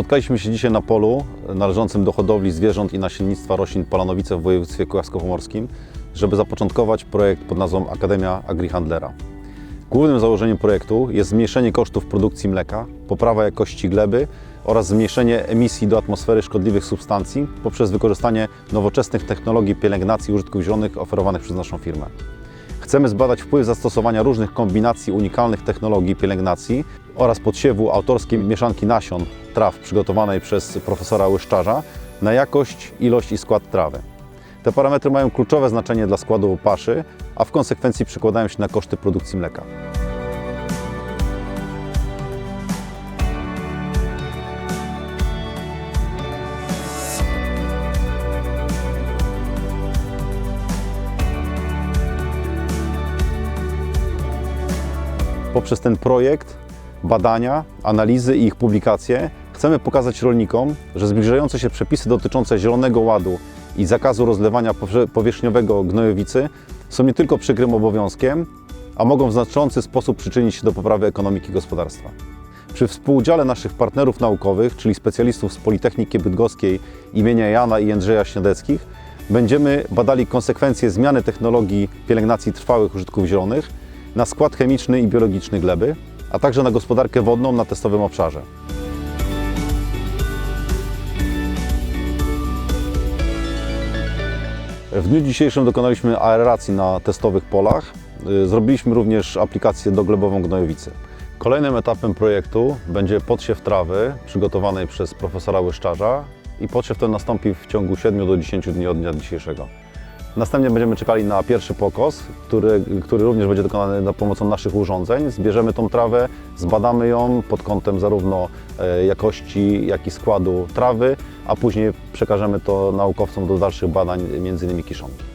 Spotkaliśmy się dzisiaj na polu należącym do hodowli zwierząt i nasiennictwa roślin Polanowice w województwie kujawsko-pomorskim, żeby zapoczątkować projekt pod nazwą Akademia Agrihandlera. Głównym założeniem projektu jest zmniejszenie kosztów produkcji mleka, poprawa jakości gleby oraz zmniejszenie emisji do atmosfery szkodliwych substancji poprzez wykorzystanie nowoczesnych technologii pielęgnacji użytków zielonych oferowanych przez naszą firmę. Chcemy zbadać wpływ zastosowania różnych kombinacji unikalnych technologii pielęgnacji oraz podsiewu autorskiej mieszanki nasion traw przygotowanej przez profesora Łyszczarza na jakość, ilość i skład trawy. Te parametry mają kluczowe znaczenie dla składu paszy, a w konsekwencji przekładają się na koszty produkcji mleka. Poprzez ten projekt, badania, analizy i ich publikacje chcemy pokazać rolnikom, że zbliżające się przepisy dotyczące Zielonego Ładu i zakazu rozlewania powierzchniowego gnojowicy są nie tylko przykrym obowiązkiem, a mogą w znaczący sposób przyczynić się do poprawy ekonomiki gospodarstwa. Przy współudziale naszych partnerów naukowych, czyli specjalistów z Politechniki Bydgoskiej imienia Jana i Jędrzeja Śniadeckich, będziemy badali konsekwencje zmiany technologii pielęgnacji trwałych użytków zielonych na skład chemiczny i biologiczny gleby, a także na gospodarkę wodną na testowym obszarze. W dniu dzisiejszym dokonaliśmy aeracji na testowych polach. Y, Zrobiliśmy również aplikację doglebową gnojowicy. Kolejnym etapem projektu będzie podsiew trawy przygotowanej przez profesora Łyszczarza i podsiew ten nastąpi w ciągu 7 do 10 dni od dnia dzisiejszego. Następnie będziemy czekali na pierwszy pokos, który, który również będzie dokonany za pomocą naszych urządzeń. Zbierzemy tą trawę, zbadamy ją pod kątem zarówno e, jakości, jak i składu trawy, a później przekażemy to naukowcom do dalszych badań, między innymi kiszonki.